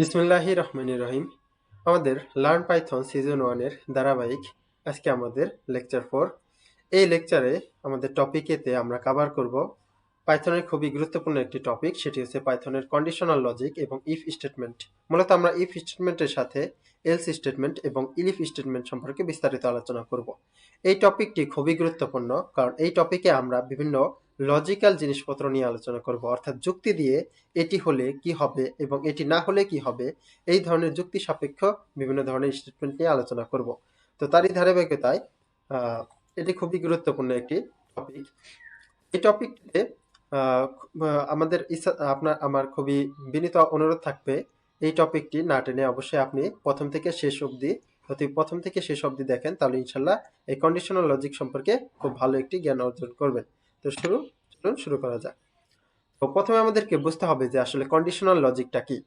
বিসমিল্লাহির রহমানির রহিম। আমাদের লার্ন পাইথন সিজন ওয়ানের ধারাবাহিক আজকে আমাদের লেকচার ফোর। এই লেকচারে আমাদের টপিক এতে আমরা কাভার করব পাইথনের খুবই গুরুত্বপূর্ণ একটি টপিক সেটি হচ্ছে পাইথনের কন্ডিশনাল লজিক এবং ইফ স্টেটমেন্ট মূলত আমরা ইফ স্টেটমেন্টের সাথে এলস স্টেটমেন্ট এবং ইলিফ স্টেটমেন্ট সম্পর্কে বিস্তারিত আলোচনা করব। এই টপিকটি খুবই গুরুত্বপূর্ণ কারণ এই টপিকে আমরা বিভিন্ন লজিক্যাল জিনিসপত্র নিয়ে আলোচনা করব। অর্থাৎ যুক্তি দিয়ে এটি হলে কি হবে এবং এটি না হলে কি হবে, এই ধরনের যুক্তি সাপেক্ষ বিভিন্ন ধরনের স্টেটমেন্ট নিয়ে আলোচনা করব। তো তারই ধারাবাহিকতায় এটি খুবই গুরুত্বপূর্ণ একটি টপিক এই টপিকটিতে আমাদের আপনার, আমার খুবই বিনীত অনুরোধ থাকবে এই টপিকটি না টেনে অবশ্যই আপনি প্রথম থেকে শেষ অবধি, যদি প্রথম থেকে শেষ অবধি দেখেন, তাহলে ইনশাল্লাহ এই কন্ডিশনাল লজিক সম্পর্কে খুব ভালো একটি জ্ঞান অর্জন করবেন। তো শুরু, চলুন শুরু করা যাক। তো প্রথমে আমাদেরকে বুঝতে হবে যে আসলে কন্ডিশনাল লজিকটা কি।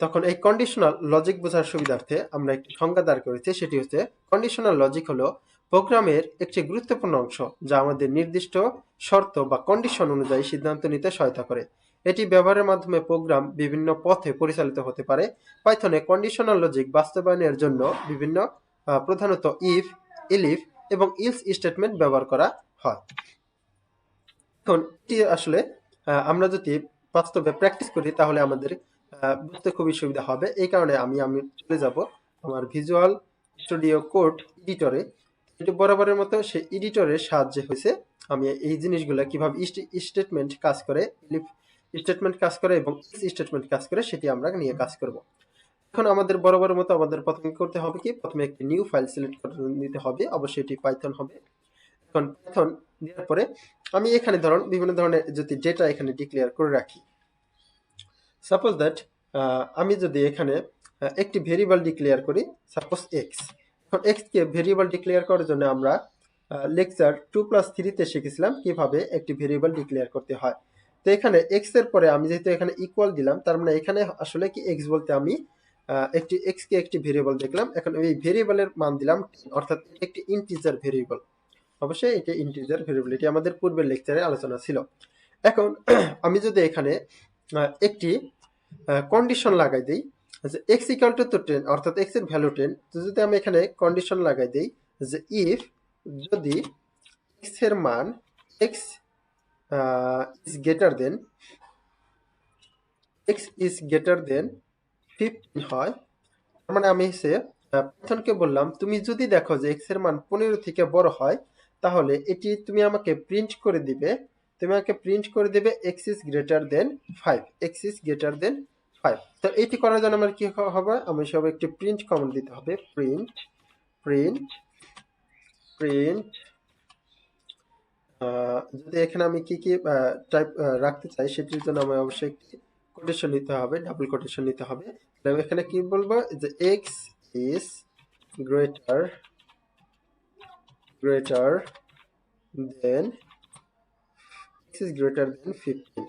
তখন এই কন্ডিশনাল লজিক বোঝার সুবিধার্থে আমরা একটি সংজ্ঞা দাঁড় করেছি, সেটি হচ্ছে কন্ডিশনাল লজিক হলো প্রোগ্রামের একটি গুরুত্বপূর্ণ অংশ যা আমাদের নির্দিষ্ট শর্ত বা কন্ডিশন অনুযায়ী সিদ্ধান্ত নিতে সহায়তা করে। এটি ব্যবহারের মাধ্যমে প্রোগ্রাম বিভিন্ন পথে পরিচালিত হতে পারে। পাইথনে কন্ডিশনাল লজিক বাস্তবায়নের জন্য বিভিন্ন প্রধানত ইফ ইলিফ এবং ইলস স্টেটমেন্ট ব্যবহার করা হয়। এখন এটি আসলে আমরা যদি বাস্তবে প্র্যাকটিস করি, তাহলে আমাদের বুঝতে খুবই সুবিধা হবে। এই কারণে আমি আমি চলে যাব আমার ভিজুয়াল স্টুডিও কোড এডিটরে এটি বরাবরের মতো সেই এডিটরের সাহায্যে হয়েছে। আমি এই জিনিসগুলো কীভাবে স্টেটমেন্ট কাজ করে স্টেটমেন্ট কাজ করে এবং স্টেটমেন্ট কাজ করে সেটি আমরা নিয়ে কাজ করব। এখন আমাদের বরাবরের মতো আমাদের প্রথমে করতে হবে কি? প্রথমে একটি নিউ ফাইল সিলেক্ট করে নিতে হবে, অবশ্যই এটি পাইথন হবে। এখন পাইথন দেওয়ার পরে আমি এখানে ধরুন বিভিন্ন ধরনের যদি ডেটা এখানে ডিক্লেয়ার করে রাখি। সাপোজ দ্যাট আমি যদি এখানে একটি ভেরিয়েবল ডিক্লেয়ার করি সাপোজ এক্স এখন এক্সকে ভেরিয়েবল ডিক্লেয়ার করার জন্য আমরা লেকচার টু প্লাস থ্রিতে শিখেছিলাম কীভাবে একটি ভেরিয়েবল ডিক্লেয়ার করতে হয়। তো এখানে এক্সের পরে আমি যেহেতু এখানে ইকুয়াল দিলাম, তার মানে এখানে আসলে কি এক্স বলতে আমি একটি এক্স কে একটি ভেরিয়েবল দেখলাম। এখন এই ভেরিয়েবলের মান দিলাম, অর্থাৎ একটি ইন্টিজার ভেরিয়েবল অবশ্যই এটা ইন্টিজার ভেরিয়েবল এটি আমাদের পূর্বের লেকচারে আলোচনা ছিল। এখন আমি যদি এখানে একটি কন্ডিশন লাগাই দিই, যে এক্স ইকাল টু তো টেন অর্থাৎ এক্সের ভ্যালু টেন তো যদি আমি এখানে কন্ডিশন লাগাই দিই, যে ইফ যদি এক্সের মান x is greater than x is greater than fifteen হয়। তার মানে আমি সে পাইথনকে বললাম, তুমি যদি দেখো যে এক্সের মান পনেরো থেকে বড় হয়, তাহলে এটি তুমি আমাকে প্রিন্ট করে দিবে। তুমি আমাকে প্রিন্ট করে দেবে x is greater than five x is greater than five তো এটি করার জন্য আমার কি হবে? আমি সব একটি প্রিন্ট কমান্ড দিতে হবে। প্রিন্ট প্রিন্ট প্রিন্ট যদি এখানে আমি কি কি টাইপ রাখতে চাই, সেটির জন্য আমার অবশ্যই একটি কোটেশন নিতে হবে ডাবল কোটেশন নিতে হবে। আমি এখানে কি বলব, যে x is greater greater than x is greater than fifteen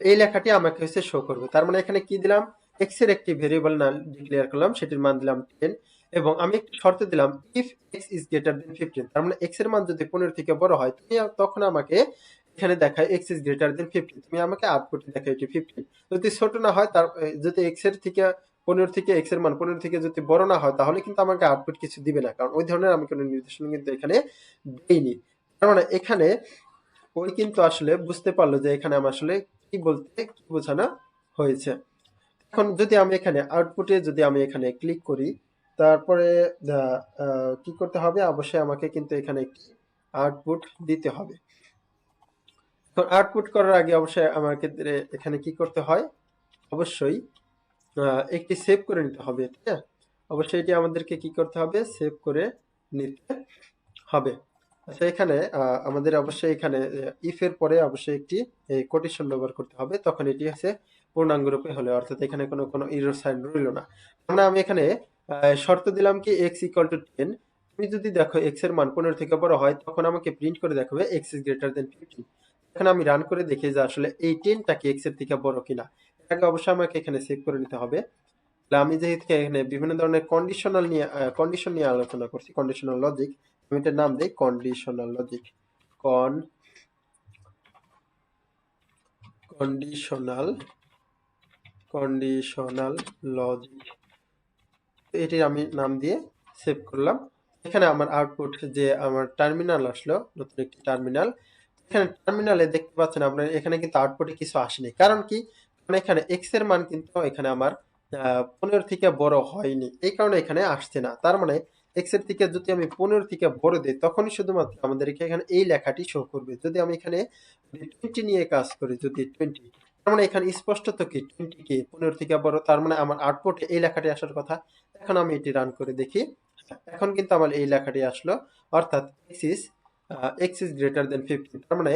এই লেখাটি আমাকে হচ্ছে শো করবে। তার মানে এখানে কি দিলাম? এক্সের একটি ভেরিয়েবল নাম ডিক্লেয়ার করলাম, সেটির মান দিলাম টেন এবং আমি একটি শর্ত দিলাম if x is greater than fifteen তার মানে এক্সের মান যদি পনেরো থেকে বড় হয়, তুমি তখন আমাকে এখানে দেখায় x is greater than fifteen তুমি আমাকে আউটপুটে দেখায় এটি ফিফটিন যদি ছোট না হয়, তার যদি এক্সের থেকে পনেরো থেকে এক্সের মান পনেরো থেকে যদি বড় না হয়, তাহলে কিন্তু আমাকে আউটপুট কিছু দিবে না, কারণ ওই ধরনের আমি কোনো নির্দেশনা কিন্তু এখানে দেইনি। তার মানে এখানে ওই কিন্তু আসলে বুঝতে পারল যে এখানে আমার আসলে কি বলতে, কি বোঝানো হয়েছে। এখন যদি আমি এখানে আউটপুটে যদি আমি এখানে ক্লিক করি তারপরে কি করতে হবে? অবশ্যই আমাকে কিন্তু এখানে একটি আউটপুট দিতে হবে। এখন আউটপুট করার আগে অবশ্যই ক্ষেত্রে এখানে কি করতে হয়? অবশ্যই একটি সেভ করে নিতে হবে, ঠিক আছে? অবশ্যই এটি আমাদেরকে কি করতে হবে? সেভ করে নিতে হবে। আচ্ছা এখানে আমাদের অবশ্যই এখানে ইফ এর পরে অবশ্যই একটি কোটেশন ব্যবহার করতে হবে। তখন এটি হচ্ছে পূর্ণাঙ্গ রূপে হলে, অর্থাৎ এখানে কোনো কোনো ইরর সাইন রইল না। আমরা আমি এখানে শর্ত দিলাম কি এক্স ইকুয়াল টু টেন তুমি যদি দেখো এক্সের মান পনেরো থেকে বড় হয়, তখন আমাকে প্রিন্ট করে দেখাবে x is greater than fifteen এখন আমি রান করে দেখি যে আসলে এই টেনটা কি এক্সের থেকে বড় কিনা। এটাকে অবশ্যই আমাকে এখানে সেভ করে নিতে হবে। আমি যেহেতু এখানে বিভিন্ন ধরনের কন্ডিশনাল নিয়ে কন্ডিশন নিয়ে আলোচনা করছি কন্ডিশনাল লজিক আমি এটার নাম দিই conditional logic con conditional conditional logic এটি আমি নাম দিয়ে সেভ করলাম। এখানে আমার আউটপুট যে আমার টার্মিনাল আসলো, নতুন একটি টার্মিনাল এখানে টার্মিনালে দেখতে পাচ্ছেন আপনার, এখানে কিন্তু আউটপুটে কিছু আসেনি। কারণ কি? এখানে এক্সের মান কিন্তু এখানে আমার পনেরো থেকে বড় হয়নি। এই কারণে এখানে আসছে না। তার মানে এক্সের থেকে যদি আমি পনেরো থেকে বড় দিই, তখনই শুধুমাত্র আমাদের এখানে এই লেখাটি শো করবে। যদি আমি এখানে টোয়েন্টি নিয়ে কাজ করি, যদি টোয়েন্টি তার মানে এখানে স্পষ্টত কি? টোয়েন্টি কে? পনেরো থেকে বড়। তার মানে আমার আউটপুটে এই লেখাটি আসার কথা। এখন আমি এটি রান করে দেখি। এখন কিন্তু আমার এই লেখাটি আসলো। অর্থাৎ x is x is greater than fifty তার মানে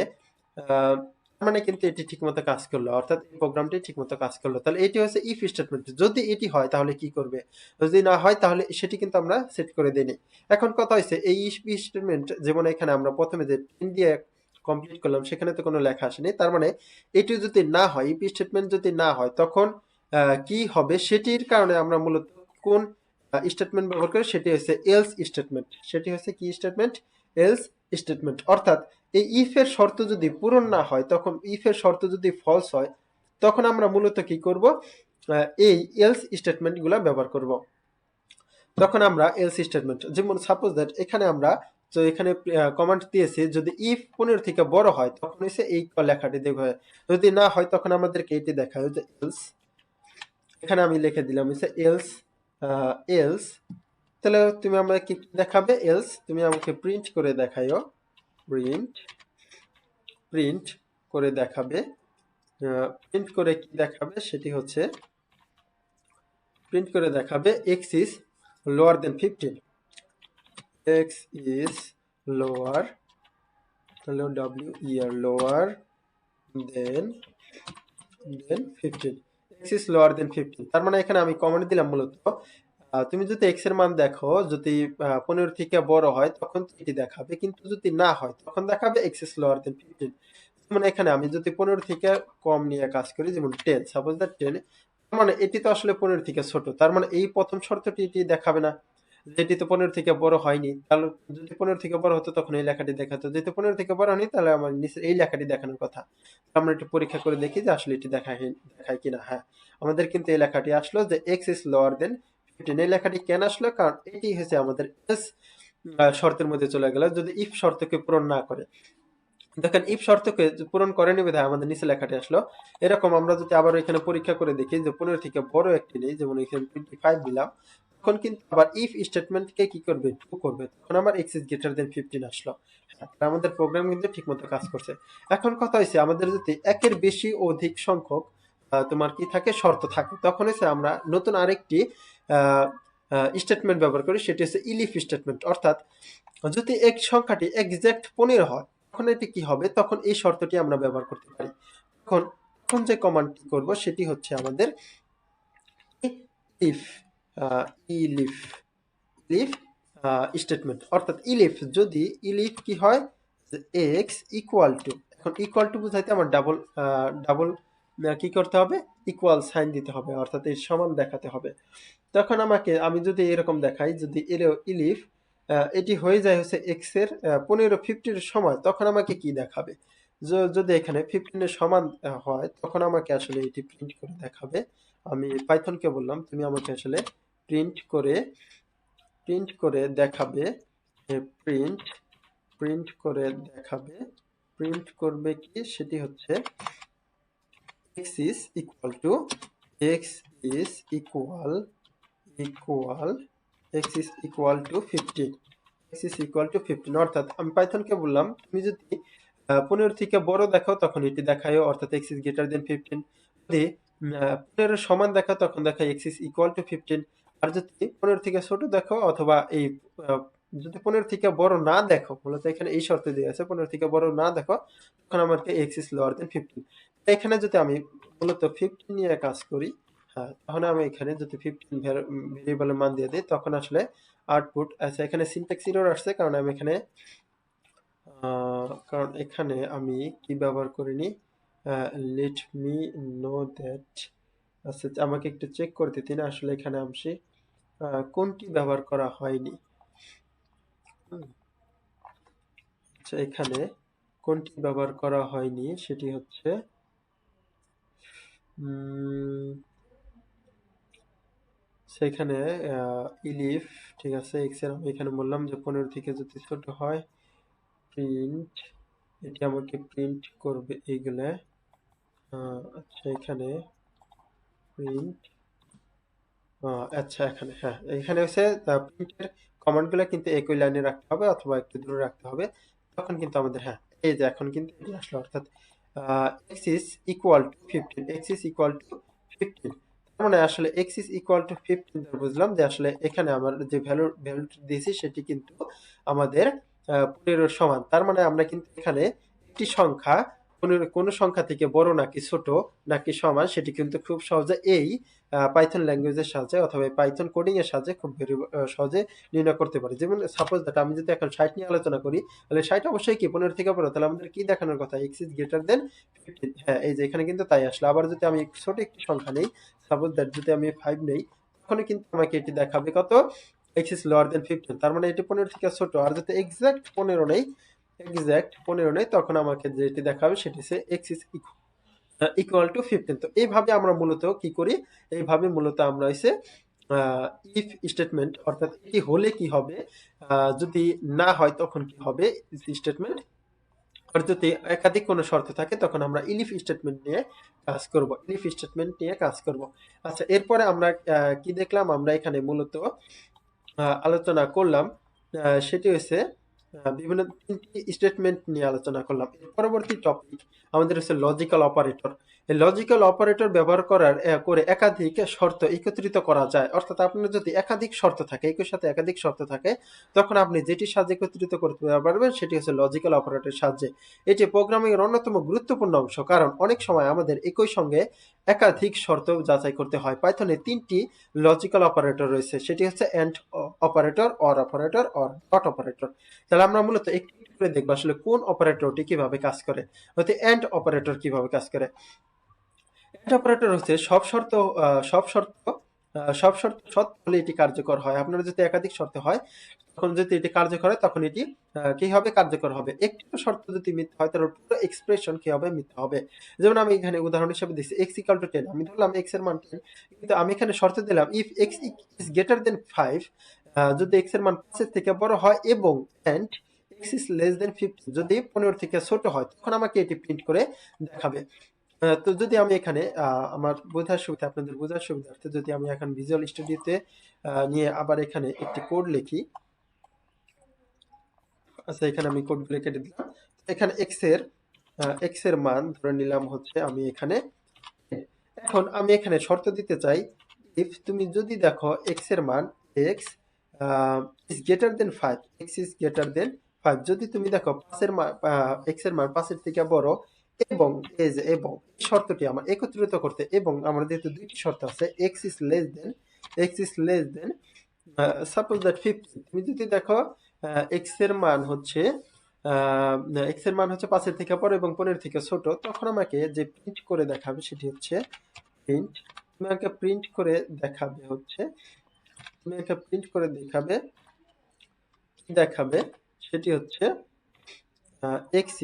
তার মানে কিন্তু এটি ঠিকমতো কাজ করল। অর্থাৎ এই প্রোগ্রামটি ঠিকমতো কাজ করল। তাহলে এটি হচ্ছে ইফ স্টেটমেন্ট যদি এটি হয় তাহলে কি করবে? যদি না হয় তাহলে সেটি কিন্তু আমরা সেট করে দিই এখন কথা হয়েছে এই ইফ স্টেটমেন্ট যেমন এখানে আমরা প্রথমে যে পিন দিয়ে কমপ্লিট করলাম সেখানে তো কোনো লেখা আসেনি। তার মানে এটি যদি না হয় ইফ স্টেটমেন্ট যদি না হয় তখন কি হবে? সেটির কারণে আমরা মূলত কোন স্টেটমেন্ট ব্যবহার করি, সেটি হচ্ছে এলস স্টেটমেন্ট সেটি হচ্ছে কি স্টেটমেন্ট এলস স্টেটমেন্ট অর্থাৎ এই ইফ এর শর্ত যদি পূরণ না হয়, তখন ইফ এর শর্ত যদি ফলস হয়, তখন আমরা মূলত কি করব? এই এলস স্টেটমেন্টগুলো ব্যবহার করব। তখন আমরা এলস স্টেটমেন্ট যেমন সাপোজ দ্যাট এখানে আমরা, তো এখানে কমান্ড দিয়েছি, যদি ইফ পনেরো থেকে বড় হয়, তখন হচ্ছে এই লেখাটি দেখবে। যদি না হয়, তখন আমাদেরকে এটি দেখায়। এলস এখানে আমি লিখে দিলাম এলস এলস তাহলে তুমি আমাকে কি দেখাবে? এলস তুমি আমাকে প্রিন্ট করে দেখাইও প্রিন্ট প্রিন্ট করে দেখাবে। প্রিন্ট করে কি দেখাবে? সেটি হচ্ছে প্রিন্ট করে দেখাবে x is lower than fifteen x is lower W year lower than than fifteen x is lower than fifteen তার মানে এখানে আমি কমেন্ট দিলাম মূলত। তুমি যদি এক্সের মান দেখো, যদি পনেরো থেকে বড় হয়, তখন এটি দেখাবে। কিন্তু যদি না হয়, তখন দেখাবে x is lower than fifteen মানে এখানে আমি যদি পনেরো থেকে কম নিয়ে কাজ করি, যেমন টেন সাপোজ দ্যাট টেন মানে এটি তো আসলে পনেরো থেকে ছোট। তার মানে এই প্রথম শর্তটি এটি দেখাবে না। যেটি তো পনেরো থেকে বড় হয়নি, তাহলে যদি পনেরো থেকে বড় হতো তখন এই লেখাটি দেখাতো। যেহেতু পনেরো থেকে বড় হয়নি, তাহলে আমার নিচে এই লেখাটি দেখানোর কথা। আমরা একটু পরীক্ষা করে দেখি যে আসলে এটি দেখায় দেখায় কিনা। হ্যাঁ আমাদের কিন্তু এই লেখাটি আসলো যে x is lower than fifteen এই লেখাটি কেন আসলো? কারণ এটি হচ্ছে আমাদের এস শর্তের মধ্যে চলে গেল। যদি ইফ শর্তকে পূরণ না করে দেখেন ইফ শর্তকে পূরণ করেনি বিধায় আমাদের নিচে লেখাটি আসলো। এরকম আমরা যদি আবার এখানে পরীক্ষা করে দেখি যে পনেরো থেকে বড় একটি নেই, যেমন এখানে টোয়েন্টি ফাইভ দিলাম, তখন কিন্তু আবার ইফ স্টেটমেন্টকে কি করবে? ট্রু করবে। তখন আবার x is greater than fifteen আসলো। আমাদের প্রোগ্রাম কিন্তু ঠিকমতো কাজ করছে। এখন কথা হয়েছে আমাদের যদি একের বেশি অধিক সংখ্যক তোমার কি থাকে? শর্ত থাকে। তখন হচ্ছে আমরা নতুন আরেকটি স্টেটমেন্ট ব্যবহার করি, সেটি হচ্ছে ইলিফ স্টেটমেন্ট অর্থাৎ যদি এক সংখ্যাটি এক্সাক্ট পনেরো হয় তখন এটি কি হবে? তখন এই শর্তটি আমরা ব্যবহার করতে পারি। তখন তখন যে কমান্ডটি করব, সেটি হচ্ছে আমাদের ইফ ইলিফ ইলিফ স্টেটমেন্ট অর্থাৎ ইলিফ যদি ইলিফ কি হয় এক্স ইকুয়াল টু এখন ইকুয়াল টু বুঝাইতে আমার ডাবল ডাবল কি করতে হবে? ইকুয়াল সাইন দিতে হবে, অর্থাৎ এর সমান দেখাতে হবে। তখন আমাকে, আমি যদি এরকম দেখাই, যদি ইলিফ এটি হয়ে যায় হচ্ছে এক্সের পনেরো ফিফটির সময়, তখন আমাকে কি দেখাবে? যদি এখানে ফিফটিনের সমান হয়, তখন আমাকে আসলে এটি প্রিন্ট করে দেখাবে। আমি পাইথনকে বললাম, তুমি আমাকে আসলে প্রিন্ট করে প্রিন্ট করে দেখাবে প্রিন্ট প্রিন্ট করে দেখাবে। প্রিন্ট করবে কি? সেটি হচ্ছে x is equal to x is equal equal x is equal to fifteen x is equal to fifteen অর্থাৎ আমি পাইথনকে বললাম, তুমি যদি পনেরো থেকে বড় দেখো তখন এটি দেখায় অর্থাৎ x is greater than fifteen যদি পনেরো সমান দেখো তখন দেখায় x is equal to fifteen আর যদি পনেরো থেকে ছোট দেখো অথবা এই যদি পনেরো থেকে বড় না দেখো মূলত এখানে এই শর্ত দিয়ে আছে, পনেরো থেকে বড় না দেখো তখন আমাকে x is lower than fifteen এখানে যদি আমি মূলত ফিফটিন নিয়ে কাজ করি হ্যাঁ তাহলে আমি এখানে যদি ফিফটিন ভেরিয়েবলের মান দিয়ে দিই, তখন আসলে আউটপুট আচ্ছা এখানে সিনট্যাক্স এরর আসছে, কারণ আমি এখানে কারণ এখানে আমি কি ব্যবহার করিনি? লেট মি নো দ্যাট আচ্ছা আমাকে একটু চেক করে দিতে না আসলে এখানে আমি কোনটি ব্যবহার করা হয়নি। আচ্ছা এখানে কোনটি ব্যবহার করা হয়নি, সেটি হচ্ছে সেখানে ইলিফ, ঠিক আছে এক্সের আমি এখানে বললাম যে পনেরো থেকে যদি ছোট হয় প্রিন্ট এটি আমাকে প্রিন্ট করবে এইগুলা আচ্ছা এখানে প্রিন্ট আচ্ছা এখানে হ্যাঁ এখানে হচ্ছে প্রিন্টের কমান্ডগুলো কিন্তু একই লাইনে রাখতে হবে অথবা একটু দূরে রাখতে হবে। তখন কিন্তু আমাদের হ্যাঁ এই যে এখন কিন্তু এটি আসলো, অর্থাৎ x is equal to fifteen x is equal to fifteen মানে আসলে x is equal to fifteen বুঝলাম যে আসলে এখানে আমার যে ভ্যালু ভ্যালুটি দিয়েছি সেটি কিন্তু আমাদের পনেরোর সমান। তার মানে আমরা কিন্তু এখানে একটি সংখ্যা পনেরো কোনো সংখ্যা থেকে বড় নাকি ছোট নাকি সমান, সেটি কিন্তু খুব সহজে এই পাইথন ল্যাঙ্গুয়েজের সাহায্যে অথবা পাইথন কোডিং এর সাহায্যে খুব সহজে নির্ণয় করতে পারি। যেমন সাপোজ দ্যাট আমি যদি এখন ষাট নিয়ে আলোচনা করি, তাহলে ষাট অবশ্যই কি পনেরো থেকে বড় তাহলে আমাদের কি দেখানোর কথা? X is greater than fifteen হ্যাঁ এই যে এখানে কিন্তু তাই আসলে। আবার যদি আমি ছোট একটি সংখ্যা নেই সাপোজ দ্যাট যদি আমি ফাইভ নেই তখন কিন্তু আমাকে এটি দেখাবে কত? X is lower than fifteen তার মানে এটি পনেরো থেকে ছোট। আর যদি এক্সাক্ট পনেরো নেই এক্সাক্ট পনেরো নেই, তখন আমাকে যেটি দেখাবে সেটি হচ্ছে x is equal to fifteen তো এইভাবে আমরা মূলত কি করি? এইভাবে মূলত আমরা হচ্ছে ইফ স্টেটমেন্ট অর্থাৎ এটি হলে কি হবে? যদি না হয় তখন কি হবে? স্টেটমেন্ট আর যদি একাধিক কোনো শর্ত থাকে তখন আমরা ইলিফ স্টেটমেন্ট নিয়ে কাজ করব। ইলিফ স্টেটমেন্ট নিয়ে কাজ করব। আচ্ছা এরপরে আমরা কি দেখলাম? আমরা এখানে মূলত আলোচনা করলাম সেটি হচ্ছে বিভিন্ন তিনটি স্টেটমেন্ট নিয়ে আলোচনা করলাম। পরবর্তী টপিক আমাদের হচ্ছে লজিক্যাল অপারেটর লজিক্যাল অপারেটর ব্যবহার করার করে একাধিক শর্ত একত্রিত করা যায়। অর্থাৎ আপনার যদি একাধিক শর্ত থাকে, একই সাথে একাধিক শর্ত থাকে, তখন আপনি যেটির সাহায্যে একত্রিত করতে পারবেন, সেটি হচ্ছে লজিক্যাল অপারেটরের সাহায্যে। এটি প্রোগ্রামিং এর অন্যতম গুরুত্বপূর্ণ অংশ, কারণ অনেক সময় আমাদের একই সঙ্গে একাধিক শর্ত যাচাই করতে হয়। পাইথনে তিনটি লজিক্যাল অপারেটর রয়েছে, সেটি হচ্ছে and operator or operator or not operator তাহলে আমরা মূলত একটু করে দেখব আসলে কোন অপারেটরটি কীভাবে কাজ করে অ্যান্ড অপারেটর কীভাবে কাজ করে। অ্যান্ড অপারেটর হচ্ছে সব শর্ত সব শর্ত সব শর্ত সত্য হলে এটি কার্যকর হয়। আপনার যদি একাধিক শর্ত হয়, তখন যদি এটি কার্যকর হয়, তখন এটি কি হবে? কার্যকর হবে। একটি শর্ত যদি মিথ্যা হয়, তাহলে পুরো এক্সপ্রেশন কি হবে? মিথ্যা হবে। যেমন আমি এখানে উদাহরণ হিসেবে দিচ্ছি এক্স ইকাল টু টেন আমি ধরলাম এক্সের মান টেন কিন্তু আমি এখানে শর্ত দিলাম if x is greater than five যদি এক্সের মান পাঁচের থেকে বড় হয় এবং and x is less than fifty যদি পনেরো থেকে ছোট হয়, তখন আমাকে এটি প্রিন্ট করে দেখাবে। তো যদি আমি এখানে আমার বোঝার সুবিধা, আপনাদের বোঝার সুবিধার্থে যদি আমি এখন ভিজুয়াল স্টুডিওতে নিয়ে আবার এখানে একটি কোড লিখি। আচ্ছা এখানে আমি কোডগুলো কেটে দিলাম। এখানে এক্সের এক্সের মান ধরে নিলাম হচ্ছে আমি এখানে। এখন আমি এখানে শর্ত দিতে চাই ইফ তুমি যদি দেখো এক্সের মান x is greater than five x is greater than five যদি তুমি দেখো পাঁচের মান এক্সের মান পাঁচের থেকে বড় এবং এই যে এবং শর্তটি আমার একত্রিত করতে এবং আমার যেহেতু দুইটি শর্ত আছে x is less than x is less than suppose that fifty তুমি যদি দেখো এক্সের মান হচ্ছে এক্সের মান হচ্ছে পাঁচের থেকে বড় এবং পনেরো থেকে ছোট, তখন আমাকে যে প্রিন্ট করে দেখাবে সেটি হচ্ছে প্রিন্ট তুমি আমাকে প্রিন্ট করে দেখাবে হচ্ছে, তুমি আমাকে প্রিন্ট করে দেখাবে দেখাবে সেটি হচ্ছে x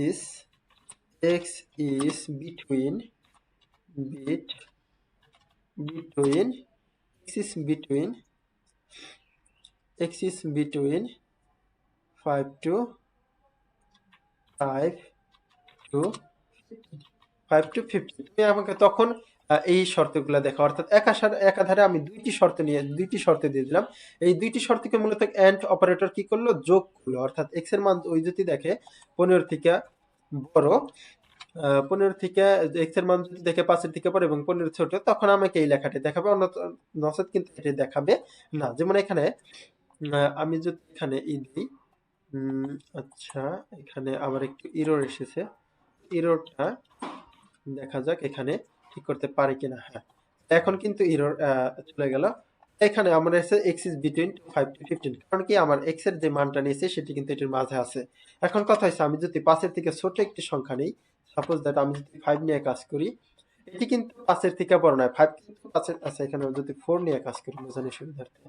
x is between bit between x is between x is between five to five to five to fifty তুমি আমাকে তখন এই শর্তগুলো দেখা অর্থাৎ একাশার একাধারে আমি দুইটি শর্ত নিয়ে, দুইটি শর্ত দিয়ে দিলাম। এই দুইটি শর্তকে মূলত অ্যান্ড অপারেটর কি করল? যোগ করল। অর্থাৎ এক্সের মান ওই যদি দেখে, পনেরো থেকে বড় পনেরো থেকে এক্সের মান যদি দেখে পাঁচের থেকে বড় এবং পনেরো ছোট, তখন আমাকে এই লেখাটি দেখাবে। অন্য নচেত কিন্তু এটি দেখাবে না। যেমন এখানে আমি যদি এখানে ই দিই আচ্ছা এখানে আবার একটু ইরোর এসেছে। ইরোরটা দেখা যাক এখানে ঠিক করতে পারে কিনা। হ্যাঁ এখন কিন্তু ইরোর চলে গেল। এখানে আমার এসে x is between five to fifteen কারণ কি আমার এক্সের যে মানটা নিয়েছে সেটি কিন্তু এটির মাঝে আছে। এখন কথা হচ্ছে আমি যদি পাঁচের থেকে ছোট একটি সংখ্যা নিই সাপোজ দ্যাট আমি যদি ফাইভ নিয়ে কাজ করি, এটি কিন্তু পাঁচের থেকে বড় নয় ফাইভ কিন্তু পাঁচের আছে এখানে যদি ফোর নিয়ে কাজ করি, বোঝানোর সুবিধার্থে।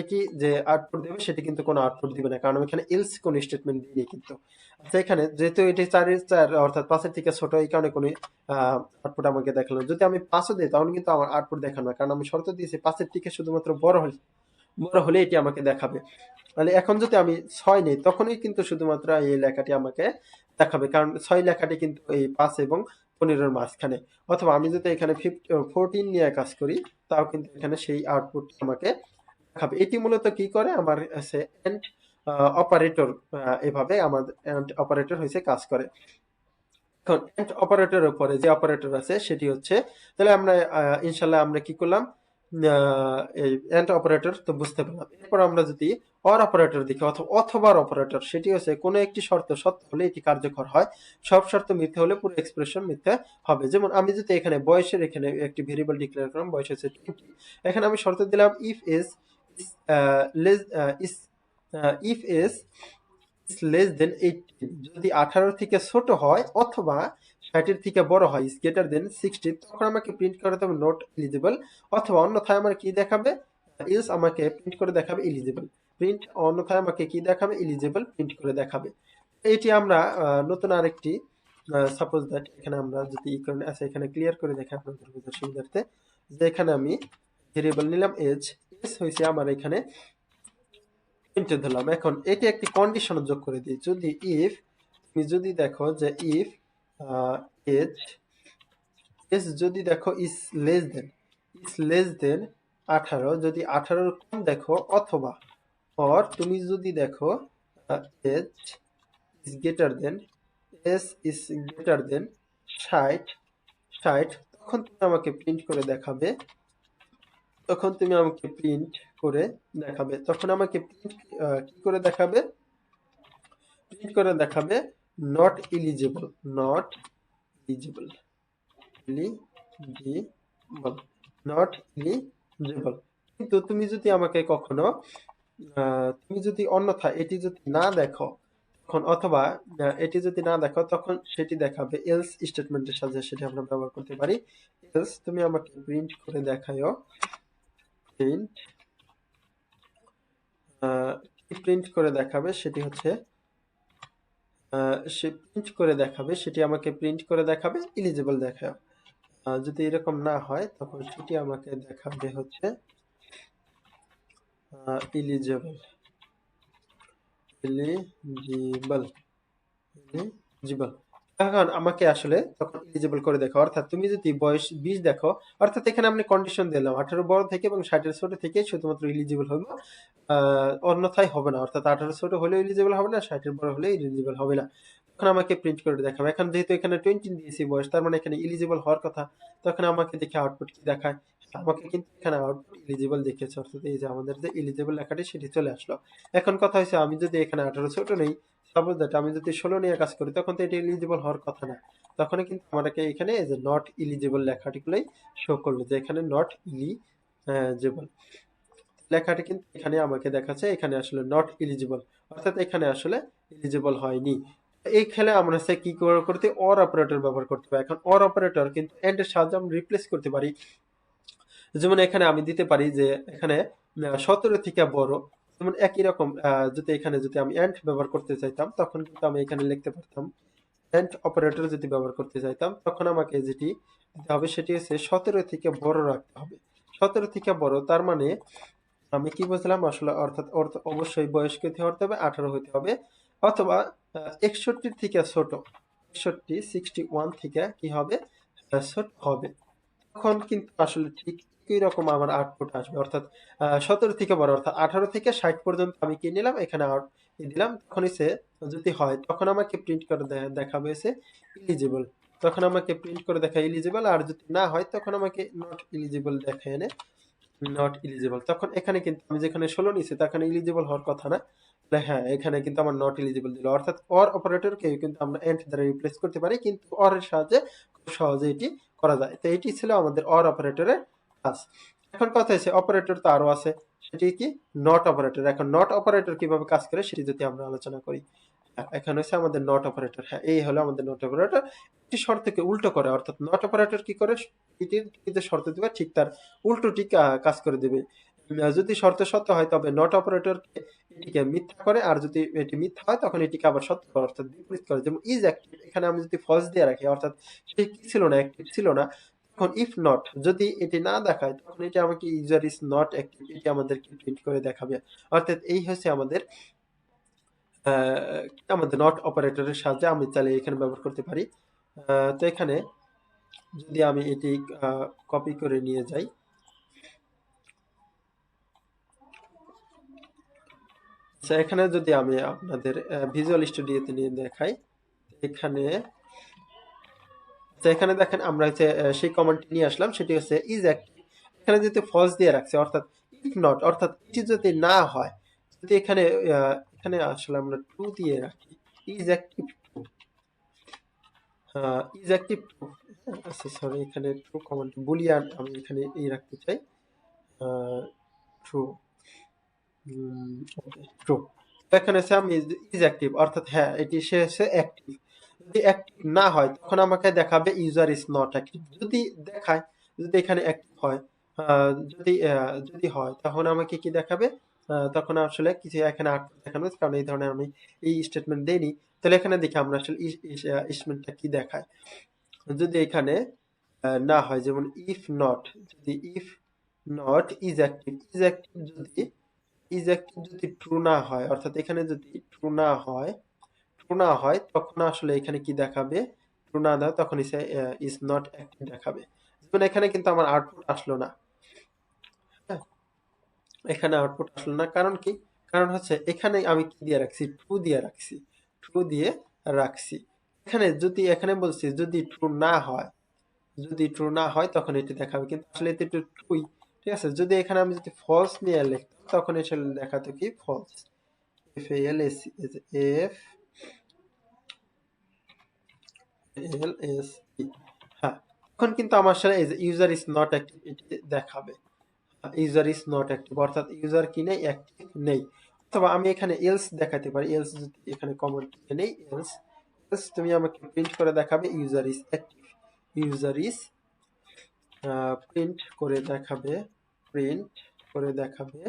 এটি যে আউটপুট দেবে, সেটি কিন্তু কোনো আউটপুট দিবে না। কারণ আমি এখানে এলস কোনো স্টেটমেন্ট দিইনি কিন্তু। আচ্ছা এখানে যেহেতু এটি চারের চার অর্থাৎ পাঁচের থেকে ছোট, এই কারণে কোনো আউটপুট আমাকে দেখাল। যদি আমি পাঁচও দিই, তাহলে কিন্তু আমার আউটপুট দেখানো না কারণ আমি শর্ত দিয়েছি, পাঁচের থেকে শুধুমাত্র বড় হলে বড় হলে এটি আমাকে দেখাবে। তাহলে এখন যদি আমি ছয় নেই, তখনই কিন্তু শুধুমাত্র এই লেখাটি আমাকে দেখাবে। কারণ ছয় লেখাটি কিন্তু এই পাঁচ এবং পনেরোর মাঝখানে। অথবা আমি যদি এখানে ফিফটি ফোরটিন নিয়ে কাজ করি, তাও কিন্তু এখানে সেই আউটপুট আমাকে দেখাবে এটি মূলত কি করে? আমার আছে এন্ড অপারেটর এভাবে আমাদের এন্ড অপারেটর হয়েছে কাজ করে। এখন এন্ড অপারেটরের উপরে যে অপারেটর আছে, সেটি হচ্ছে, তাহলে আমরা ইনশাল্লাহ আমরা কি করলাম? এই এন্ড অপারেটর তো বুঝতে পারলাম। এরপর আমরা যদি অর অপারেটর দেখি অথবা অথবার অপারেটর সেটি হচ্ছে কোনো একটি শর্ত, সত্য হলে এটি কার্যকর হয়। সব শর্ত মিথ্যে হলে পুরো এক্সপ্রেশন মিথ্যে হবে। যেমন আমি যদি এখানে বয়সের এখানে একটি ভেরিয়েবল ডিক্লেয়ার করলাম, বয়স হচ্ছে 20 এখানে আমি শর্ত দিলাম if is less is if is less than eighteen যদি আঠারো থেকে ছোট হয় অথবা ষাটের থেকে বড় হয় ইজ গ্রেটার দেন সিক্সটি তখন আমাকে প্রিন্ট করতে হবে নট এলিজিবল অথবা অন্যথায় আমার কি দেখাবে? ইলস আমাকে প্রিন্ট করে দেখাবে এলিজিবল প্রিন্ট অন্যথায় আমাকে কি দেখাবে? এলিজিবল প্রিন্ট করে দেখাবে। এটি আমরা নতুন আরেকটি সাপোজ দ্যাট এখানে আমরা যদি ই করে আচ্ছা এখানে ক্লিয়ার করে দেখি আপনাদের সুবিধার্থে। যে এখানে আমি ভেরিয়েবল নিলাম এজ হয়েছে আমার এখানে। প্রিন্টে ধরলাম। এখন এটি একটি কন্ডিশন যোগ করে দিই। যদি ইফ তুমি যদি দেখো যে ইফ এজ এজ যদি দেখো ইস less than is less than আঠারো, যদি আঠারোর কম দেখো অথবা অর তুমি যদি দেখো age is greater than S is greater than ষাট ষাট, তখন তুমি আমাকে প্রিন্ট করে দেখাবে। তখন তুমি আমাকে প্রিন্ট করে দেখাবে। তখন আমাকে প্রিন্ট কি করে দেখাবে? প্রিন্ট করে দেখাবে not eligible not eligible eligible not eligible কিন্তু তুমি যদি আমাকে কখনো তুমি যদি অন্যথা এটি যদি না দেখো, তখন অথবা এটি যদি না দেখো, তখন সেটি দেখাবে। এলস স্টেটমেন্টের সাথে সেটি আমরা ব্যবহার করতে পারি। এলস তুমি আমাকে প্রিন্ট করে দেখায়ও প্রিন্ট প্রিন্ট করে দেখাবে সেটি হচ্ছে সে প্রিন্ট করে দেখাবে সেটি আমাকে প্রিন্ট করে দেখাবে এলিজিবল দেখাও আহ, যদি এরকম না হয় তখন সেটি আমাকে দেখাবে হচ্ছে এলিজিবল এলিজিবল এলিজিবল এখন আমাকে আসলে তখন এলিজিবল করে দেখো। অর্থাৎ তুমি যদি বয়স বিশ দেখো, অর্থাৎ এখানে আমি কন্ডিশন দিলাম। আঠারো বড় থেকে এবং ষাটের ছোট থেকে শুধুমাত্র এলিজিবল হবে অন্যথায় হবে না। অর্থাৎ আঠারো ছোট হলেও এলিজিবল হবে না, ষাটের বড় হলে এলিজিবল হবে না। তখন আমাকে প্রিন্ট করে দেখাবে। এখন যেহেতু এখানে টোয়েন্টি দিয়েছি বয়স, তার মানে এখানে এলিজিবল হওয়ার কথা। তখন আমাকে দেখে আউটপুট কি দেখায়? আমাকে কিন্তু এখানে আউটপুট এলিজিবল দেখেছে অর্থাৎ এই যে আমাদের যে এলিজিবল লেখাটি, সেটি চলে আসলো। এখন কথা হচ্ছে আমি যদি এখানে আঠারো ছোট নেই সাপোজ দ্যাট আমি যদি ষোলো নিয়ে কাজ করি, তখন তো এটি এলিজিবল হওয়ার কথা না। তখন কিন্তু আমাকে এখানে যে নট এলিজিবল লেখাটিগুলোই শো করল যে এখানে নট ইলিজিবল লেখাটি কিন্তু এখানে আমাকে দেখাচ্ছে, এখানে আসলে নট এলিজিবল অর্থাৎ এখানে আসলে এলিজিবল হয়নি। এই খেলে আমরা সে কি করে করতে অর অপারেটর ব্যবহার করতে পারি। এখন অর অপারেটর কিন্তু এন্ড এর সাহায্যে আমরা রিপ্লেস করতে পারি। যেমন এখানে আমি দিতে পারি যে, এখানে সতেরো থেকে বড় যেমন একই রকম যদি এখানে যদি আমি এন্ড ব্যবহার করতে চাইতাম, তখন কিন্তু আমি এখানে লিখতে পারতাম এন্ড অপারেটর যদি ব্যবহার করতে চাইতাম, তখন আমাকে যেটি দিতে হবে সেটি হচ্ছে সতেরো থেকে বড় রাখতে হবে। সতেরো থেকে বড়, তার মানে আমি কি বুঝলাম? আসলে অর্থাৎ অর্থ অবশ্যই বয়স হতে হবে, আঠারো হতে হবে, অথবা একষট্টি থেকে ছোট, একষট্টি সিক্সটি ওয়ান থেকে কি হবে? ছোট হবে। তখন কিন্তু আসলে ঠিক একই রকম আমার আউটপুট আসবে। অর্থাৎ সতেরো থেকে বড় অর্থাৎ আঠারো থেকে ষাট পর্যন্ত আমি কি নিলাম, এখানে আউট দিলাম। তখন এসে যদি হয়, তখন আমাকে প্রিন্ট করে দেখাবে এসে এলিজিবল তখন আমাকে প্রিন্ট করে দেখা এলিজিবল আর যদি না হয়, তখন আমাকে নট এলিজিবল দেখা এনে নট এলিজিবল তখন এখানে কিন্তু আমি যেখানে ষোলো নিছি তখন এলিজিবল হওয়ার কথা না। হ্যাঁ এখানে কিন্তু আমার নট এলিজিবল দিল। অর্থাৎ অর অপারেটরকে কিন্তু আমরা এন্ড দ্বারা রিপ্লেস করতে পারি, কিন্তু অর এর সাহায্যে খুব সহজে এটি করা যায়। তো এটি ছিল আমাদের অর অপারেটরের কাজ এখন কথা হচ্ছে অপারেটর তো আরও আছে। সেটি কি? নট অপারেটর এখন নট অপারেটর কীভাবে কাজ করে সেটি যদি আমরা আলোচনা করি। এখন হচ্ছে আমাদের নট অপারেটর হ্যাঁ এই হলো আমাদের নট অপারেটর একটি শর্তকে উল্টো করে। অর্থাৎ নট অপারেটর কি করে? এটির যে শর্ত দিবে, ঠিক তার উল্টোটি কাজ করে দেবে। যদি শর্ত সত্য হয়, তবে নট অপারেটরকে এটিকে মিথ্যা করে। আর যদি এটি মিথ্যা হয়, তখন এটিকে আবার সত্য করে। অর্থাৎ বিপরীত করে। যেমন ইজ অ্যাক্টিভ এখানে আমি যদি ফলস দিয়ে রাখি, অর্থাৎ সে কি ছিল না অ্যাক্টিভ ছিল না তখন ইফ নট যদি এটি না দেখায়, তখন এটি আমাকে ইউজার ইজ নট অ্যাক্টিভ এটি আমাদেরকে প্রিন্ট করে দেখাবে। অর্থাৎ এই হচ্ছে আমাদের আমাদের নট অপারেটরের সাহায্যে আমি চাইলে এখানে ব্যবহার করতে পারি। তো এখানে যদি আমি এটি কপি করে নিয়ে যাই। আচ্ছা এখানে যদি আমি আপনাদের ভিজুয়াল স্টুডিওতে নিয়ে দেখাই, এখানে তো এখানে দেখেন আমরা হচ্ছে সেই কমান্ডটি নিয়ে আসলাম, সেটি হচ্ছে ইজ অ্যাক্টিভ এখানে যদি ফলস দিয়ে রাখছে, অর্থাৎ ইফ নট অর্থাৎ এটি যদি না হয়, যদি এখানে এখানে আসলে আমরা টু দিয়ে রাখি ইজ অ্যাক্টিভ ইজ অ্যাক্টিভ আচ্ছা সরি এখানে ট্রু কমান্ড বুলিয়ান আমি এখানে এই রাখতে চাই ট্রু ট্রু এখানে হচ্ছে আমি ইজ অ্যাক্টিভ অর্থাৎ হ্যাঁ এটি সে হচ্ছে অ্যাক্টিভ যদি অ্যাক্টিভ না হয় তখন আমাকে দেখাবে ইউজার ইজ নট অ্যাক্টিভ যদি দেখায় যদি এখানে অ্যাক্টিভ হয় যদি যদি হয় তখন আমাকে কি দেখাবে? তখন আসলে কিছু এখানে দেখানো হয়েছে, কারণ এই ধরনের আমি এই স্টেটমেন্ট দেইনি। তাহলে এখানে দেখি আমরা আসলে স্টেটমেন্টটা কি দেখায়। যদি এখানে না হয় যেমন ইফ নট যদি if not is active is active যদি ইজ অ্যাক্টিভ যদি ট্রু না হয় অর্থাৎ এখানে যদি ট্রু না হয় ট্রু না হয়, তখন আসলে এখানে কি দেখাবে? ট্রু না তখন ইজ নট অ্যাক্টিভ দেখাবে। এখানে কিন্তু আমার আউটপুট আসলো না। হ্যাঁ এখানে আউটপুট আসলো না। কারণ কি? কারণ হচ্ছে এখানে আমি কি দিয়ে রাখছি? ট্রু দিয়ে রাখছি। ট্রু দিয়ে রাখছি। এখানে যদি, এখানে বলছি যদি ট্রু না হয়, যদি ট্রু না হয়, তখন এটি দেখাবে। কিন্তু আসলে এতে একটু ট্রুই ঠিক আছে? যদি এখানে আমি যদি ফলস নিয়ে লিখতাম, তখন আসলে দেখাতো কি? False F L S F L S হ্যাঁ। এখন কিন্তু আমার সাথে ইউজার ইজ নট অ্যাক্টিভ এটি দেখাবে। ইউজার ইজ নট অ্যাক্টিভ অর্থাৎ ইউজার কি নেই অ্যাক্টিভ নেই। অথবা আমি এখানে এলস দেখাতে পারি এলস যদি এখানে কমেন্ট নেই এলস এলস তুমি আমাকে প্রিন্ট করে দেখাবে user is active user is print করে দেখাবে প্রিন্ট করে দেখাবে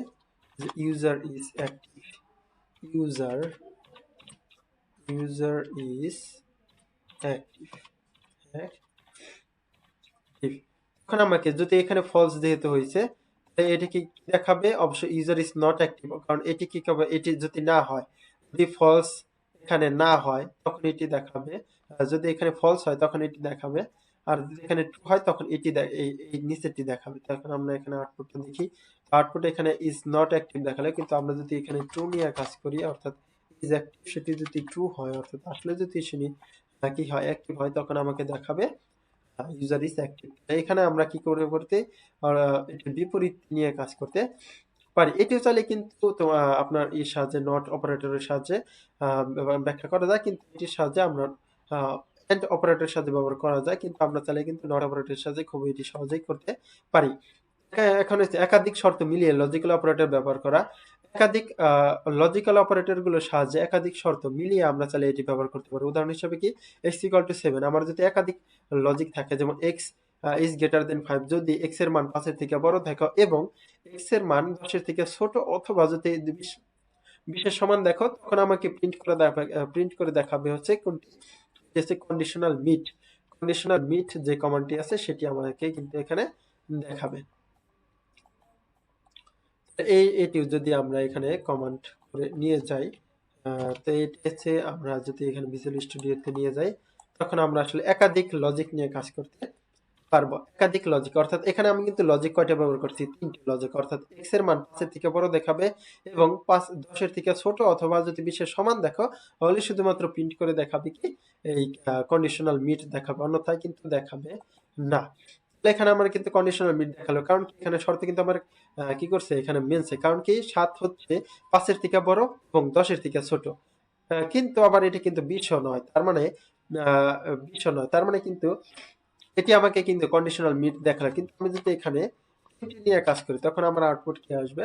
যে user is active user user is এখন আমাকে যদি এখানে ফলস যেহেতু হয়েছে এটি কি দেখাবে? অবশ্যই ইউজার ইজ নট অ্যাক্টিভ কারণ এটি কি করবে? এটি যদি না হয় যদি ফলস এখানে না হয় তখন এটি দেখাবে। যদি এখানে ফলস হয় তখন এটি দেখাবে। আর যদি এখানে ট্রু হয় তখন এটি এই নিচেরটি দেখাবে। তখন আমরা এখানে আউটপুটটা দেখি। আউটপুট এখানে ইজ নট অ্যাক্টিভ দেখালে কিন্তু আমরা যদি এখানে ট্রু নিয়ে কাজ করি অর্থাৎ ইজ অ্যাক্টিভ সেটি যদি ট্রু হয় অর্থাৎ আসলে যদি আহ, কি হয় অ্যাক্টিভ হয় তখন আমাকে দেখাবে? ইউজার ইজ অ্যাক্টিভ এখানে আমরা কি করে করতে আর, বিপরীত নিয়ে কাজ করতে পারি। এটিও চাইলে কিন্তু আপনার এই সাহায্যে নট অপারেটরের সাহায্যে ব্যাখ্যা করা যায়। কিন্তু এটির সাহায্যে আমরা এন্ড অপারেটরের সাথে ব্যবহার করা যায়। কিন্তু আমরা চাইলে কিন্তু নট অপারেটরের সাহায্যে খুব এটি সহজেই করতে পারি। এখন হচ্ছে একাধিক শর্ত মিলিয়ে লজিক্যাল অপারেটর ব্যবহার করা। একাধিক লজিক্যাল অপারেটরগুলোর সাহায্যে একাধিক শর্ত মিলিয়ে আমরা চাইলে এটি ব্যবহার করতে পারি। উদাহরণ হিসেবে কি? এক্স ইকাল টু সেভেন আমার যদি একাধিক লজিক থাকে, যেমন x is greater than five যদি এক্সের মান পাঁচের থেকে বড় থাকে এবং এক্সের মান দশের থেকে ছোট অথবা যদি বিশেষ সমান দেখো, তখন আমাকে প্রিন্ট করে দেখাবে প্রিন্ট করে দেখাবে হচ্ছে কোনটি? কন্ডিশনাল মিট কন্ডিশনাল মিট যে কমান্ডটি আছে, সেটি আমাকে কিন্তু এখানে দেখাবে। এই এটি যদি আমরা এখানে কমান্ড করে নিয়ে যাই তো এটি আমরা যদি এখানে ভিজুয়াল স্টুডিওতে নিয়ে যাই, তখন আমরা আসলে একাধিক লজিক নিয়ে কাজ করতে পারব। একাধিক লজিক অর্থাৎ এখানে আমি কিন্তু লজিক কয়টা ব্যবহার করছি? তিনটি লজিক অর্থাৎ এক্সের মান পাঁচের থেকে বড় দেখাবে এবং পাঁচ দশের থেকে ছোট অথবা যদি বিশের সমান দেখো, তাহলে শুধুমাত্র প্রিন্ট করে দেখাবে কি? এই কন্ডিশনাল মিট দেখাবে, অন্যথায় কিন্তু দেখাবে না। এখানে আমার কিন্তু কন্ডিশনাল মিট দেখাল। কারণ এখানে শর্তে কিন্তু আমার কি করছে, এখানে মেনছে কারণ কি, সাত হচ্ছে পাঁচের থেকে বড় এবং দশের থেকে ছোট। কিন্তু আবার এটি কিন্তু বিশও নয়। তার মানে বিশও নয়। তার মানে কিন্তু এটি আমাকে কিন্তু কন্ডিশনাল মিট দেখাল। কিন্তু আমি যদি এখানে নিয়ে কাজ করি, তখন আমার আউটপুট কি আসবে?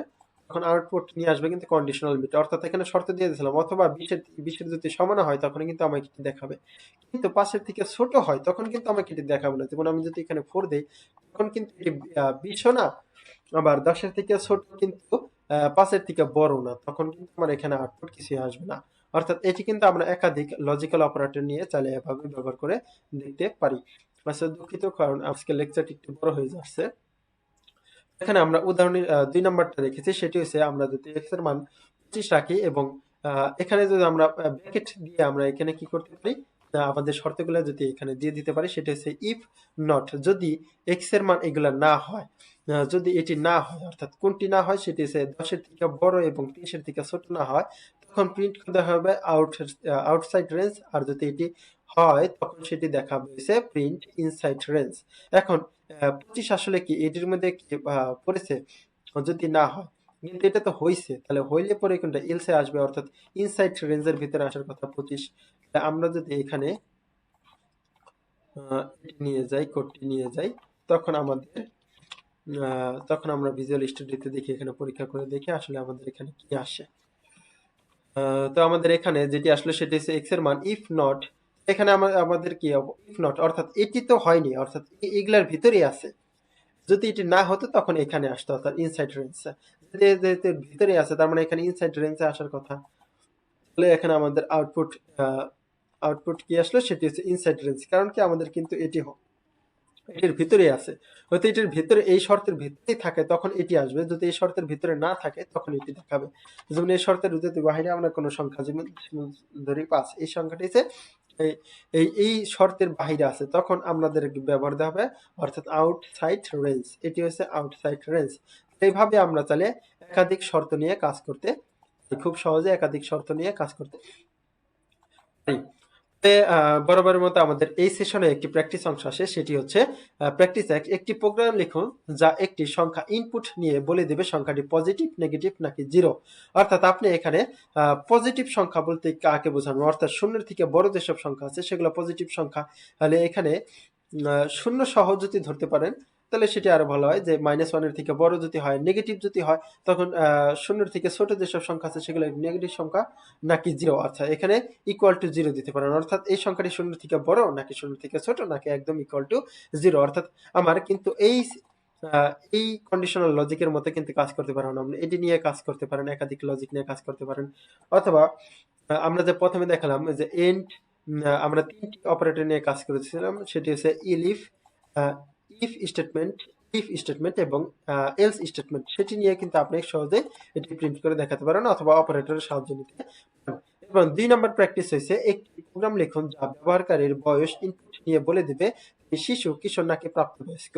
তখন আউটপুট নিয়ে আসবে কিন্তু কন্ডিশনাল মিট অর্থাৎ এখানে শর্ত দিয়ে দিয়েছিলাম, অথবা বিশের বিশের যদি সমান হয় তখন কিন্তু আমাকে এটি দেখাবে। কিন্তু পাশের থেকে ছোট হয়, তখন কিন্তু আমাকে এটি দেখাবে না। যেমন আমি যদি এখানে ফোর দেই, তখন কিন্তু এটি বিশও না, আবার দশের থেকে ছোট কিন্তু পাঁচের থেকে বড় না, তখন কিন্তু আমার এখানে আউটপুট কিছুই আসবে না। অর্থাৎ এটি কিন্তু আমরা একাধিক লজিক্যাল অপারেটর নিয়ে চাইলে এভাবে ব্যবহার করে দেখতে পারি। আচ্ছা দুঃখিত, কারণ আজকে লেকচারটি একটু বড় হয়ে যাচ্ছে। এখানে আমরা উদাহরণের দুই নম্বরটা রেখেছি সেটি হচ্ছে আমরা যদি এক্সের মান পঁচিশ রাখি এবং এখানে যদি আমরা ব্র্যাকেট দিয়ে আমরা এখানে কি করতে পারি আমাদের শর্তগুলো যদি এখানে দিয়ে দিতে পারি, সেটা হচ্ছে ইফ নট যদি এক্সের মান এগুলা না হয় যদি এটি না হয়, অর্থাৎ কোনটি না হয়, সেটি হচ্ছে দশের থেকে বড় এবং তিরিশের থেকে ছোট না হয়, তখন প্রিন্ট করতে হবে আউট আউটসাইড রেঞ্জ আর যদি এটি হয়, তখন সেটি দেখাবে হচ্ছে প্রিন্ট ইনসাইড রেঞ্জ এখন পঁচিশ আসলে কি এটির মধ্যে কি পড়েছে? যদি না হয়, কিন্তু এটা তো হইছে। তাহলে হইলে পরে কোনটা? এলসে আসবে, অর্থাৎ ইনসাইড রেঞ্জের ভিতরে আসার কথা পঁচিশ। আমরা যদি এখানে নিয়ে যাই, কোডটি নিয়ে যাই, তখন আমাদের তখন আমরা ভিজুয়াল স্টুডিওতে দেখি, এখানে পরীক্ষা করে দেখি আসলে আমাদের এখানে কি আসে। তো আমাদের এখানে যেটি আসলে সেটি হচ্ছে এক্সের মান। ইফ নট এখানে আমা- আমাদের কি ইফ নট অর্থাৎ এটি তো হয়নি, অর্থাৎ এগুলার ভিতরেই আছে। যদি এটি না হতো, তখন এখানে আসতো, অর্থাৎ ইনসাইড রেঞ্জ যেহেতু ভিতরে আছে, তার মানে এখানে ইনসাইড রেঞ্জে আসার কথা। তাহলে এখানে আমাদের আউটপুট আউটপুট কি আসলো? সেটি হচ্ছে ইনসাইড রেঞ্জ কারণ কি আমাদের কিন্তু এটি এটির ভিতরে আছে। হয়তো এটির ভিতরে, এই শর্তের ভিতরেই থাকে, তখন এটি আসবে। যদি এই শর্তের ভিতরে না থাকে, তখন এটি দেখাবে। যেমন এই শর্তের যদি বাইরে আমরা কোনো সংখ্যা, যেমন ধরি পাঁচ, এই সংখ্যাটি হচ্ছে এই এই শর্তের বাহিরে আছে। তখন আমাদের ব্যবহার দেওয়া হবে, অর্থাৎ আউটসাইড রেঞ্জ এটি হচ্ছে আউটসাইড রেঞ্জ এইভাবে আমরা চাইলে একাধিক শর্ত নিয়ে কাজ করতে, খুব সহজে একাধিক শর্ত নিয়ে কাজ করতে পারি। বরাবরের মতো আমাদের এই সেশনে একটি প্র্যাকটিস অংশ আসে, সেটি হচ্ছে প্র্যাকটিস এক, একটি প্রোগ্রাম লিখুন যা একটি সংখ্যা ইনপুট নিয়ে বলে দেবে সংখ্যাটি পজিটিভ নেগেটিভ নাকি জিরো অর্থাৎ আপনি এখানে পজিটিভ সংখ্যা বলতে কাকে বোঝানো? অর্থাৎ শূন্যের থেকে বড় যেসব সংখ্যা আছে, সেগুলো পজিটিভ সংখ্যা। তাহলে এখানে শূন্য সহ যদি ধরতে পারেন তাহলে সেটি আরও ভালো হয় যে মাইনাস ওয়ানের থেকে বড় যদি হয় নেগেটিভ যদি হয়, তখন শূন্যের থেকে ছোট যেসব সংখ্যা আছে সেগুলো নেগেটিভ সংখ্যা নাকি জিরো আচ্ছা এখানে ইকুয়াল টু জিরো দিতে পারেন। অর্থাৎ এই সংখ্যাটি শূন্য থেকে বড় নাকি শূন্য থেকে ছোট নাকি একদম ইকুয়াল টু জিরো অর্থাৎ আমার কিন্তু এই এই কন্ডিশনাল লজিকের মতো কিন্তু কাজ করতে পারেন আপনি। এটি নিয়ে কাজ করতে পারেন, একাধিক লজিক নিয়ে কাজ করতে পারেন। অথবা আমরা যে প্রথমে দেখালাম যে এন্ড আমরা তিনটি অপারেটর নিয়ে কাজ করেছিলাম, সেটি হচ্ছে elif if statement if statement এবং এলস স্টেটমেন্ট সেটি নিয়ে কিন্তু আপনি সহজে এটি প্রিন্ট করে দেখাতে পারেন অথবা অপারেটরের সাহায্য নিতে এবং দুই নম্বর প্র্যাকটিস হয়েছে একটি প্রোগ্রাম লিখুন যা ব্যবহারকারীর বয়স ইনপুট নিয়ে বলে দিবে শিশু, কিশোর নাকি প্রাপ্তবয়স্ক।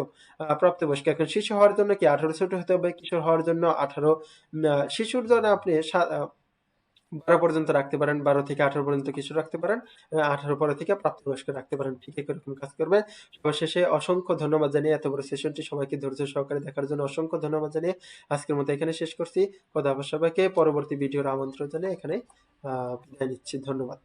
প্রাপ্তবয়স্ক, এখন শিশু হওয়ার জন্য কি আঠারো ছোট হতে হবে, কিশোর হওয়ার জন্য আঠারো শিশুর জন্য আপনি বারো পর্যন্ত রাখতে পারেন, বারো থেকে আঠারো পর্যন্ত কিছু রাখতে পারেন আঠারো পরে থেকে প্রাপ্তবয়স্ক রাখতে পারেন। ঠিক এরকম কাজ করবে। অবশেষে অসংখ্য ধন্যবাদ জানিয়ে এত বড় সেশনটি সবাইকে ধৈর্য সহকারে দেখার জন্য অসংখ্য ধন্যবাদ জানিয়ে আজকের মতো এখানে শেষ করছি। কথা সবাইকে। পরবর্তী ভিডিওর আমন্ত্রণ জানিয়ে এখানে, আহ নিচ্ছি। ধন্যবাদ।